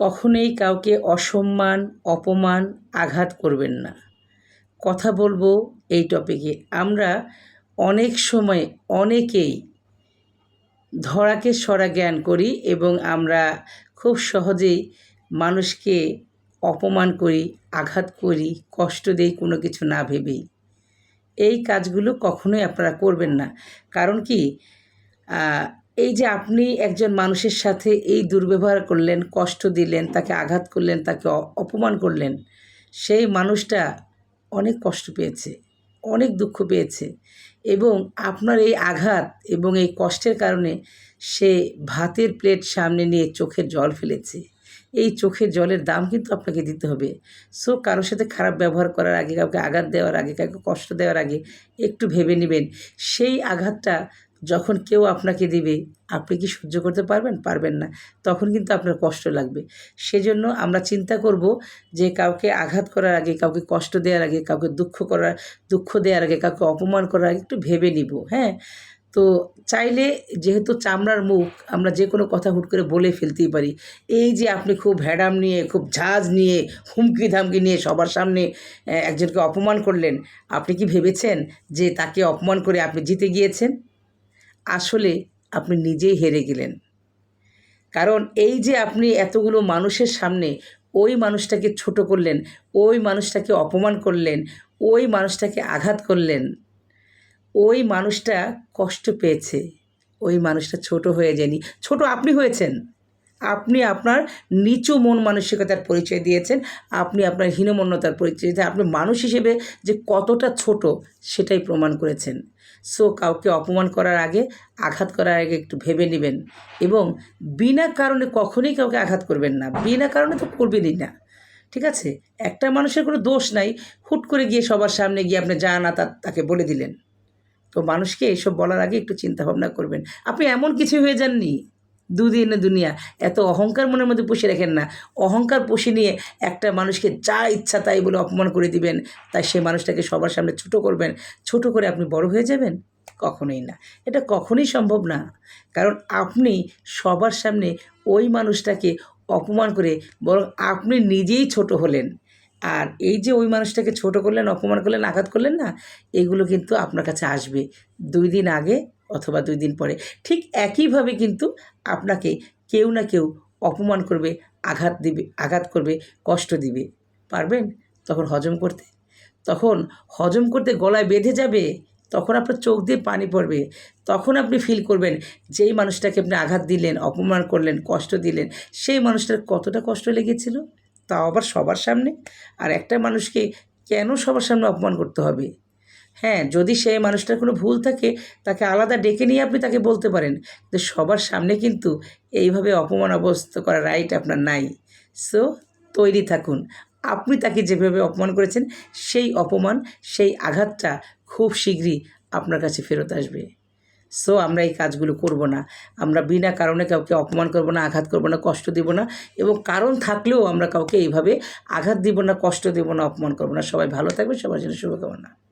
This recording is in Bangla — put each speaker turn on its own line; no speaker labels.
কখনোই কাউকে অসম্মান, অপমান আঘাত করবেন না। কথা বলব এই টপিকে আমরা অনেক সময় অনেকেই ধরাকে সরা জ্ঞান করি এবং আমরা খুব সহজেই মানুষকে অপমান করি, আঘাত করি, কষ্ট দেই কোনো কিছু না ভেবেই। এই কাজগুলো কখনোই আপনারা করবেন না। কারণ কি? এই যে আপনি একজন মানুষের সাথে এই দুর্ব্যবহার করলেন, কষ্ট দিলেন, তাকে আঘাত করলেন, তাকে অপমান করলেন, সেই মানুষটা অনেক কষ্ট পেয়েছে, অনেক দুঃখ পেয়েছে এবং আপনার এই আঘাত এবং এই কষ্টের কারণে সে ভাতের প্লেট সামনে নিয়ে চোখের জল ফেলেছে। এই চোখের জলের দাম কিন্তু আপনাকে দিতে হবে। সো কারোর সাথে খারাপ ব্যবহার করার আগে কাউকে আঘাত দেওয়ার আগে, কাউকে কষ্ট দেওয়ার আগে একটু ভেবে নেবেন। সেই আঘাতটা যখন কেউ আপনাকে দিবে, আপনি কি সহ্য করতে পারবেন? পারবেন না। তখন কিন্তু আপনার কষ্ট লাগবে। সেজন্য আমরা চিন্তা করব যে কাউকে আঘাত করার আগে, কাউকে কষ্ট দেওয়ার আগে, কাউকে দুঃখ করার, দুঃখ দেওয়ার আগে, কাউকে অপমান করার আগে একটু ভেবে নিব হ্যাঁ? তো চাইলে যেহেতু চামড়ার মুখ, আমরা যে কোনো কথা হুট করে বলে ফেলতেই পারি। এই যে আপনি খুব ভ্যাডাম নিয়ে, খুব ঝাঁজ নিয়ে হুমকি ধামকি নিয়ে সবার সামনে একজনকে অপমান করলেন, আপনি কি ভেবেছেন যে তাকে অপমান করে আপনি জিতে গিয়েছেন? আসলে আপনি নিজেই হেরে গেলেন। কারণ এই যে আপনি এতগুলো মানুষের সামনে ওই মানুষটাকে ছোট করলেন, ওই মানুষটাকে অপমান করলেন, ওই মানুষটাকে আঘাত করলেন, ওই মানুষটা কষ্ট পেয়েছে, ওই মানুষটা ছোট হয়ে যায়নি। ছোট আপনি হয়েছেন। আপনি আপনার নিচু মন মানসিকতার পরিচয় দিয়েছেন, আপনি আপনার হীনমন্যতার পরিচয় দিয়েছেন, আপনি মানুষ হিসেবে যে কতটা ছোট সেটাই প্রমাণ করেছেন। সো কাউকে অপমান করার আগে, আঘাত করার আগে একটু ভেবে নেবেন এবং বিনা কারণে কখনোই কাউকে আঘাত করবেন না। বিনা কারণে তো করবেনই না। ঠিক আছে? একটা মানুষের কোনো দোষ নাই, হুট করে গিয়ে সবার সামনে গিয়ে আপনি যা না তাকে বলে দিলেন। তো মানুষকে এসব বলার আগে একটু চিন্তা ভাবনা করবেন। আপনি এমন কিছু হয়ে যাননি। দুদিনে দুনিয়া। এত অহংকার মনের মধ্যে পুষে রাখেন না। অহংকার পুষে নিয়ে একটা মানুষকে যা ইচ্ছা তাই বলে অপমান করে দিবেন। তাই সে মানুষটাকে সবার সামনে ছোট করবেন। ছোট করে আপনি বড় হয়ে যাবেন? কখনোই না। এটা কখনোই সম্ভব না। কারণ আপনি সবার সামনে ওই মানুষটাকে অপমান করে বরং আপনি নিজেই ছোট হলেন। আর এই যে ওই মানুষটাকে ছোট করলেন, অপমান করলেন, আঘাত করলেন না, এগুলো কিন্তু আপনার কাছে আসবে। দুই দিন আগে অথবা দুই দিন পরে। ঠিক একইভাবে কিন্তু আপনাকে কেউ না কেউ অপমান করবে, আঘাত দিবে, আঘাত করবে, কষ্ট দিবে। পারবেন তখন হজম করতে? তখন হজম করতে গলায় বেঁধে যাবে, তখন আপনার চোখ দিয়ে পানি পড়বে, তখন আপনি ফিল করবেন যেই মানুষটাকে আপনি আঘাত দিলেন, অপমান করলেন, কষ্ট দিলেন, সেই মানুষটার কতটা কষ্ট লেগেছিল? তাও আবার সবার সামনে। আর একটা মানুষকে কেন সবার সামনে অপমান করতে হবে? হ্যাঁ যদি সেই মানুষটার কোনো ভুল থাকে, তাকে আলাদা ডেকে নিয়ে আপনি তাকে বলতে পারেন। যে সবার সামনে কিন্তু এইভাবে অপমান অবস্থ করার রাইট আপনার নাই। সো, তৈরি থাকুন। আপনি তাকে যেভাবে অপমান করেছেন, সেই অপমান, সেই আঘাতটা খুব শীঘ্রই আপনার কাছে ফেরত আসবে। সো, আমরা এই কাজগুলো করব না। আমরা বিনা কারণে কাউকে অপমান করব না, আঘাত করব না, কষ্ট দিব না এবং কারণ থাকলেও আমরা কাউকে এইভাবে আঘাত দিব না, কষ্ট দেব না, অপমান করব না। সবাই ভালো থাকবে সবার জন্য শুভকামনা।